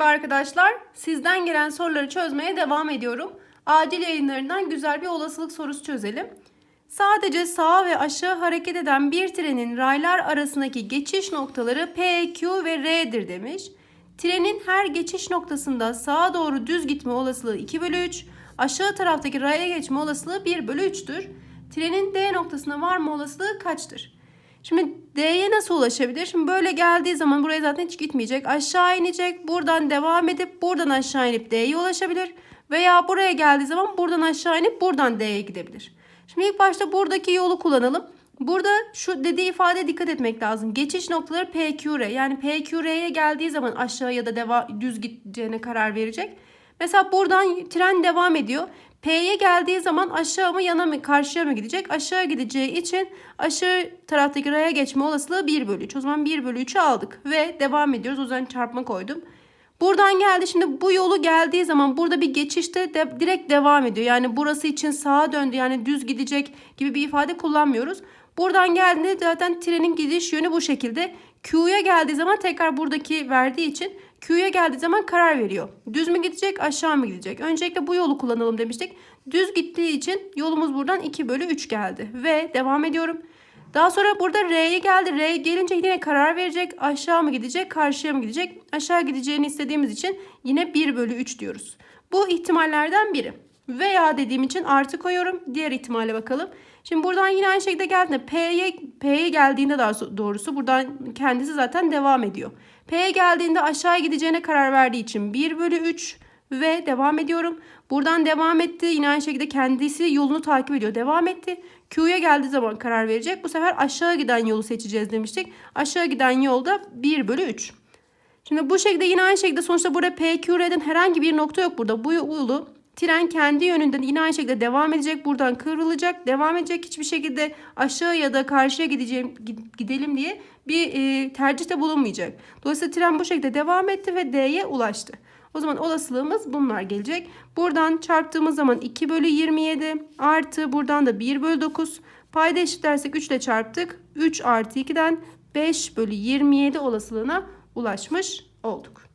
Merhaba arkadaşlar. Sizden gelen soruları çözmeye devam ediyorum. Acil yayınlarından güzel bir olasılık sorusu çözelim. Sadece sağa ve aşağı hareket eden bir trenin raylar arasındaki geçiş noktaları P, Q ve R'dir demiş. Trenin her geçiş noktasında sağa doğru düz gitme olasılığı 2 bölü 3, aşağı taraftaki raya geçme olasılığı 1 bölü 3'tür. Trenin D noktasına varma olasılığı kaçtır? Şimdi D'ye nasıl ulaşabilir? Şimdi böyle geldiği zaman buraya zaten hiç gitmeyecek. Aşağı inecek. Buradan devam edip buradan aşağı inip D'ye ulaşabilir. Veya buraya geldiği zaman buradan aşağı inip buradan D'ye gidebilir. Şimdi ilk başta buradaki yolu kullanalım. Burada şu dediği ifade dikkat etmek lazım. Geçiş noktaları PQR. Yani PQR'ye geldiği zaman aşağı ya da deva, düz gideceğine karar verecek. Mesela buradan tren devam ediyor. P'ye geldiği zaman aşağı mı yana mı karşıya mı gidecek? Aşağı gideceği için aşağı taraftaki raya geçme olasılığı 1 bölü 3. O zaman 1 bölü 3'ü aldık ve devam ediyoruz. O yüzden çarpma koydum. Buradan geldi şimdi bu yolu geldiği zaman burada bir geçişte de, direkt devam ediyor. Yani burası için sağa döndü yani düz gidecek gibi bir ifade kullanmıyoruz. Buradan geldiğinde zaten trenin gidiş yönü bu şekilde. Q'ya geldiği zaman tekrar buradaki verdiği için Q'ya geldiği zaman karar veriyor. Düz mü gidecek aşağı mı gidecek? Öncelikle bu yolu kullanalım demiştik. Düz gittiği için yolumuz buradan 2 bölü 3 geldi. Ve devam ediyorum. Daha sonra burada R'ye geldi. R gelince yine karar verecek. Aşağı mı gidecek karşıya mı gidecek? Aşağı gideceğini istediğimiz için yine 1 bölü 3 diyoruz. Bu ihtimallerden biri. Veya dediğim için artı koyuyorum. Diğer ihtimale bakalım. Şimdi buradan yine aynı şekilde geldiğinde P'ye P'ye geldiğinde daha doğrusu buradan kendisi zaten devam ediyor. P'ye geldiğinde aşağı gideceğine karar verdiği için 1 bölü 3 ve devam ediyorum. Buradan devam etti. Yine aynı şekilde kendisi yolunu takip ediyor. Devam etti. Q'ya geldiği zaman karar verecek. Bu sefer aşağı giden yolu seçeceğiz demiştik. Aşağı giden yolda 1 bölü 3. Şimdi bu şekilde yine aynı şekilde sonuçta burada PQR'den herhangi bir nokta yok burada. Bu yolu tren kendi yönünden yine aynı şekilde devam edecek. Buradan kıvrılacak. Devam edecek. Hiçbir şekilde aşağı ya da karşıya gideceğim gidelim diye bir e, tercihte bulunmayacak. Dolayısıyla tren bu şekilde devam etti ve D'ye ulaştı. O zaman olasılığımız bunlar gelecek. Buradan çarptığımız zaman 2 bölü 27 artı buradan da 1 bölü 9. Payda eşitlersek 3 ile çarptık. 3 artı 2'den 5 bölü 27 olasılığına ulaşmış olduk.